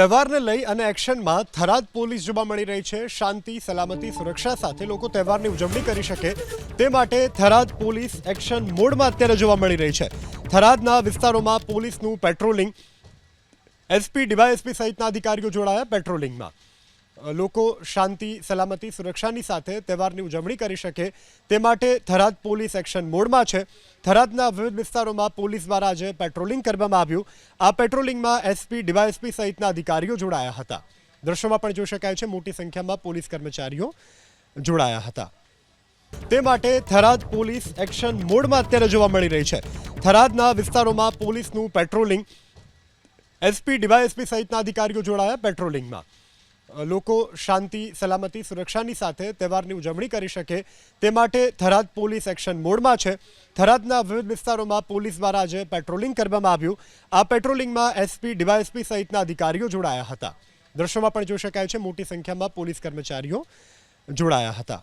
તહેવારને લઈ અને એક્શનમાં થરાદ પોલીસ જોવા મળી રહી છે. શાંતિ, સલામતી, સુરક્ષા સાથે લોકો તહેવારની ઉજવણી કરી શકે તે માટે થરાદ પોલીસ એક્શન મોડમાં અત્યારે જોવા મળી રહી છે. થરાદના વિસ્તારોમાં પોલીસનું પેટ્રોલિંગ, એસપી, ડીવાયએસપી સહિતના અધિકારીઓ જોડાયા પેટ્રોલિંગમાં. લોકો શાંતિ, સલામતી, સુરક્ષાની સાથે તહેવારની ઉજવણી કરી શકે તે માટે થરાદ પોલીસ એક્શન મોડમાં છે. થરાદના વિવિધ વિસ્તારોમાં પોલીસ દ્વારા આજે પેટ્રોલિંગ કરવામાં આવ્યું. આ પેટ્રોલિંગમાં એસપી, ડીવાયએસપી સહિતના અધિકારીઓ જોડાયા હતા. દ્રશ્યોમાં પણ જોઈ શકાય છે, મોટી સંખ્યામાં પોલીસ કર્મચારીઓ જોડાયા હતા. તે માટે થરાદ પોલીસ એક્શન મોડમાં અત્યારે જોવા મળી રહી છે. થરાદના વિસ્તારોમાં પોલીસનું પેટ્રોલિંગ. એસપી, ડીવાયએસપી સહિતના અધિકારીઓ જોડાયા પેટ્રોલિંગમાં. લોકો શાંતિ, સલામતી, સુરક્ષાની સાથે તહેવારની ઉજવણી કરી શકે તે માટે થરાદ પોલીસ એક્શન મોડમાં છે. થરાદના વિવિધ વિસ્તારોમાં પોલીસ દ્વારા આજે પેટ્રોલિંગ કરવામાં આવ્યું. આ પેટ્રોલિંગમાં એસપી, ડીવાયએસપી સહિતના અધિકારીઓ જોડાયા હતા. દ્રશ્યોમાં પણ જોઈ શકાય છે, મોટી સંખ્યામાં પોલીસ કર્મચારીઓ જોડાયા હતા.